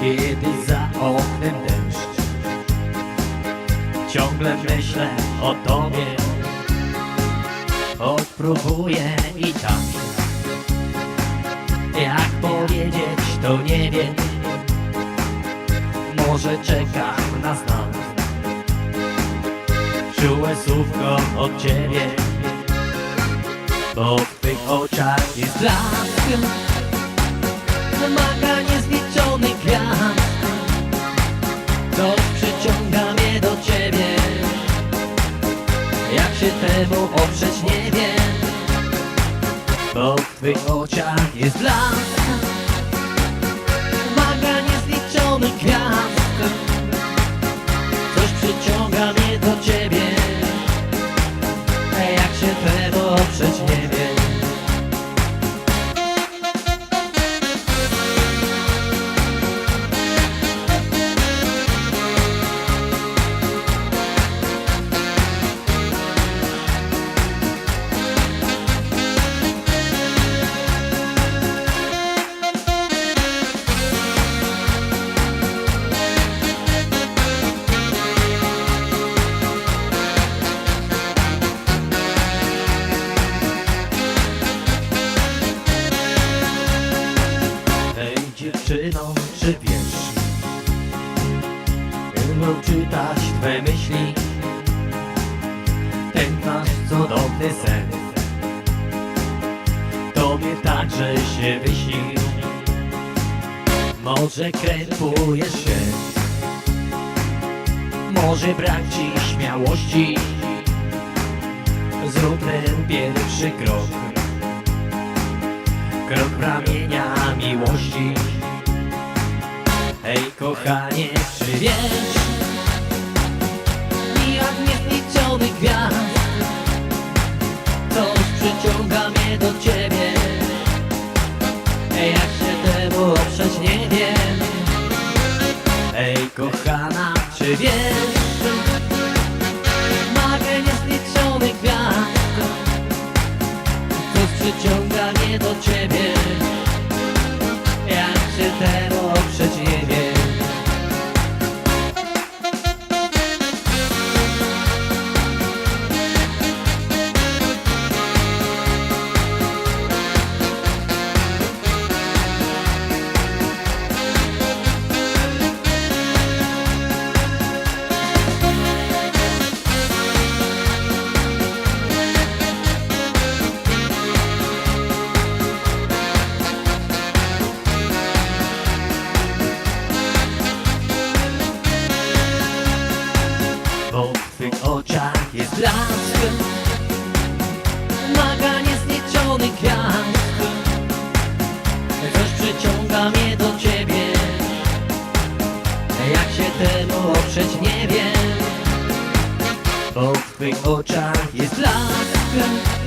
Kiedy za oknem deszcz Ciągle myślę o tobie. Odpróbuję i tak Jak powiedzieć to nie wiem. Może czeka nas nam Czułe słówko od ciebie. Bo w twych oczach jest blask. Wymaga niezliczonych gwiazd. Coś przyciąga mnie do ciebie. Jak się temu oprzeć nie wiem Bo w twych oczach jest blask Wymaga niezliczonych gwiazd. Coś przyciąga mnie do ciebie dziewczyno, czy wiesz? Lubię czytać twe myśli. Ten nasz cudowny sen. Tobie także się wyśnił Może krępujesz się. Może brak ci śmiałości. Zrób ten pierwszy krok. Krok ramienia miłości kochanie, czy wiesz? Jak niezliczonych gwiazd. Coś przyciąga mnie do ciebie. Ej, jak się temu oprzeć nie wiem. Ej kochana, czy wiesz? Magę niezliczonych gwiazd. Coś przyciąga mnie do ciebie. Jak się temu blask Maga niezliczonych gwiazd. Coś przyciąga mnie do ciebie. Jak się temu oprzeć nie wiem. Bo w twych oczach jest blask